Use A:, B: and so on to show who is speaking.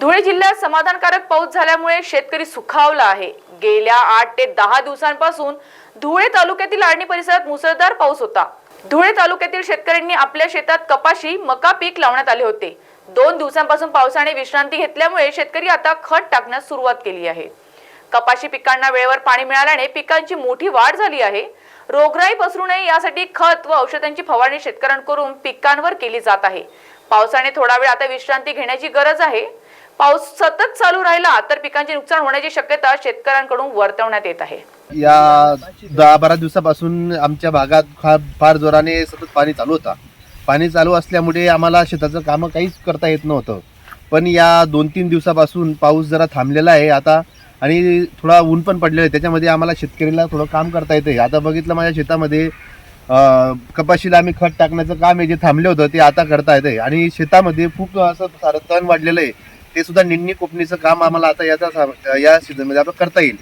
A: धुळे जिल्ह्यात समाधानकारक पाऊस झाल्यामुळे शेतकरी सुखावला आहे. गेल्या आठ ते दहा दिवसांपासून धुळे तालुक्यातील आर्णी परिसरात मुसळधार पाऊस होता. धुळे तालुक्यातील शेतकऱ्यांनी आपल्या शेतात कपाशी मका पीक लावण्यात आले होते. दोन दिवसांपासून पावसाने विश्रांती घेतल्यामुळे शेतकरी आता खत टाकण्यास सुरुवात केली आहे. कपाशी पिकांना वेळेवर पाणी मिळाल्याने पिकांची मोठी वाढ झाली आहे. रोगराई पसरू नये यासाठी खत व औषधांची फवारणी शेतकऱ्यांकडून पिकांवर केली जात आहे. पावसाने थोडा वेळ आता विश्रांती घेण्याची गरज आहे. पाऊस सतत चालू राहिला तर पिकांचे नुकसान होण्याची शक्यता शेतकऱ्यांकडून वर्तवण्यात येत आहे.
B: या दहा बारा दिवसापासून आमच्या भागात फार फार जोराने सतत पाणी चालू होता. पाणी चालू असल्यामुळे आम्हाला शेताचं कामं काहीच करता येत नव्हतं. पण या दोन तीन दिवसापासून पाऊस जरा थांबलेला आहे आता आणि थोडा ऊन पण पडलेलं आहे. त्याच्यामध्ये आम्हाला शेतकरीला थोडं काम करता येतं आता बघितलं माझ्या शेतामध्ये कपाशीला आम्ही खत टाकण्याचं काम आहे जे थांबले होतं ते आता करता येतं आणि शेतामध्ये खूप असं सारं तण वाढलेलं आहे. ते सुद्धा निन्नी कोपणीचं काम आम्हाला आता याचा या सीझनमध्ये आता करता येईल.